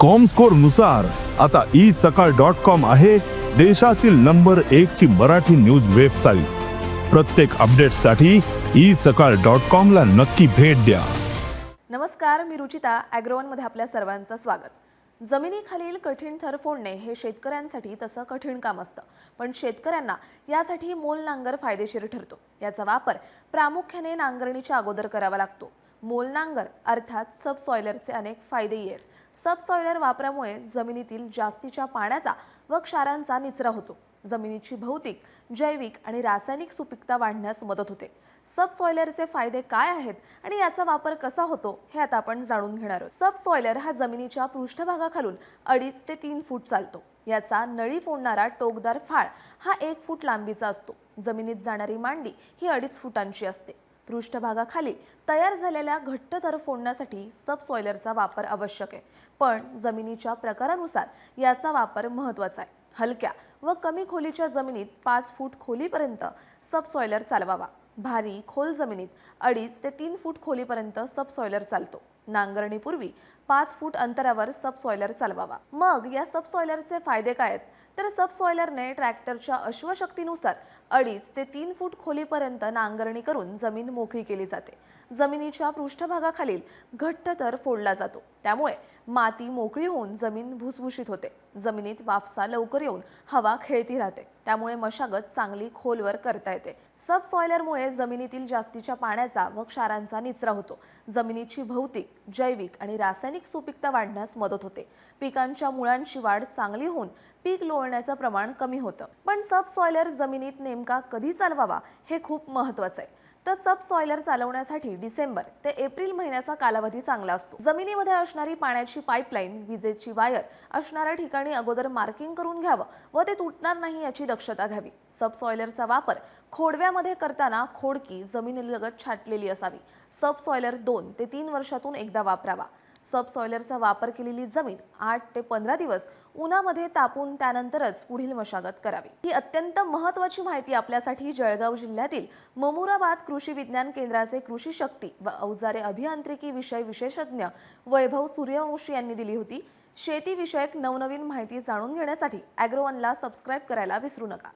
कॉमस्कोरनुसार आता ई सकाळ dot com आहे देशातील नंबर एक ची मराठी न्यूज वेबसाईट प्रत्येक अपडेटसाठी ई सकाळ डॉट कॉम ला नक्की भेट द्या. नमस्कार मी रुचिता ॲग्रोवनमध्ये आपल्या सर्वांचं स्वागत. जमिनीखालील कठीण थर फोडणे हे शेतकऱ्यांसाठी तसं कठीण काम असतं. पण शेतकऱ्यांना यासाठी मोल नांगर फायदेशीर ठरतो. याचा वापर प्रामुख्याने नांगरणीच्या अगोदर करावा लागतो. मोल नांगर अर्थात सबसॉयलरचे अनेक फायदेही आहेत. सबसॉयलर वापरामुळे जमिनीतील जास्तीच्या पाण्याचा व क्षारांचा निचरा होतो. जमिनीची भौतिक जैविक आणि रासायनिक सुपीकता वाढण्यास मदत होते. सबसॉयलरचे फायदे काय आहेत आणि याचा वापर कसा होतो हे आता आपण जाणून घेणार आहोत. सबसॉयलर हा जमिनीच्या पृष्ठभागाखालून अडीच ते तीन फूट चालतो. याचा नळी फोडणारा टोकदार फाळ हा एक फूट लांबीचा असतो. जमिनीत जाणारी मांडी ही अडीच फुटांची असते. पृष्ठभागाखाली तयार झालेल्या घट्ट थर फोडण्यासाठी सबसॉयलरचा वापर आवश्यक आहे. पण जमिनीच्या प्रकारानुसार याचा वापर महत्त्वाचा आहे. हलक्या व कमी खोलीच्या जमिनीत पाच फूट खोलीपर्यंत सबसॉयलर चालवावा. भारी खोल जमिनीत अडीच ते तीन फूट खोलीपर्यंत सबसॉयलर चालतो. नांगरणीपूर्वी पाच फूट अंतरावर सबसॉयलर चालवावा. मग या सबसॉयलरचे फायदे काय आहेत? तर सबसॉयलरने ट्रॅक्टरच्या अश्वशक्तीनुसार अडीच ते तीन फूट खोलीपर्यंत नांगरणी करून जमीन मोकळी केली जाते. जमिनीच्या पृष्ठभागाखालील घट्ट तर फोडला जातो. त्यामुळे माती मोकळी होऊन जमीन भुसभुशीत होते. जमिनीत वाफसा लवकर येऊन हवा खेळती राहते. त्यामुळे मशागत चांगली खोलवर करता येते. सब सॉयलरमुळे जमिनीतील जास्तीच्या पाण्याचा व क्षारांचा निचरा होतो. जमिनीची भौतिक जैविक आणि रासायनिक सुपीकता वाढण्यास मदत होते. पिकांच्या मुळांची वाढ चांगली होऊन पीक लोळण्याचं प्रमाण कमी होतं. पण सब सॉयलर जमिनीत नेमका कधी चालवावा हे खूप महत्वाचं आहे. तर सब सॉयलर चालवण्यासाठी डिसेंबर ते एप्रिल महिन्याचा कालावधी चांगला असतो. जमिनीमध्ये असणारी पाण्याची पाईपलाईन विजेची वायर असणाऱ्या ठिकाणी अगोदर मार्किंग करून घ्यावं व ते तुटणार नाही याची दक्षता घ्यावी. सब सॉयलरचा वापर खोडव्यामध्ये करताना खोडकी जमिनीलगत छाटलेली असावी. सब सॉयलर दोन ते तीन वर्षातून एकदा वापरावा. सबसॉयलरचा वापर केलेली जमीन आठ ते पंधरा दिवस उन्हामध्ये तापून त्यानंतरच पुढील मशागत करावी. ही अत्यंत महत्त्वाची माहिती आपल्यासाठी जळगाव जिल्ह्यातील ममुराबाद कृषी विज्ञान केंद्राचे कृषी शक्ती व अवजारे अभियांत्रिकी विषय विशेषज्ञ वैभव सूर्यवंशी यांनी दिली होती. शेतीविषयक नवनवीन माहिती जाणून घेण्यासाठी ॲग्रोवनला सबस्क्राईब करायला विसरू नका.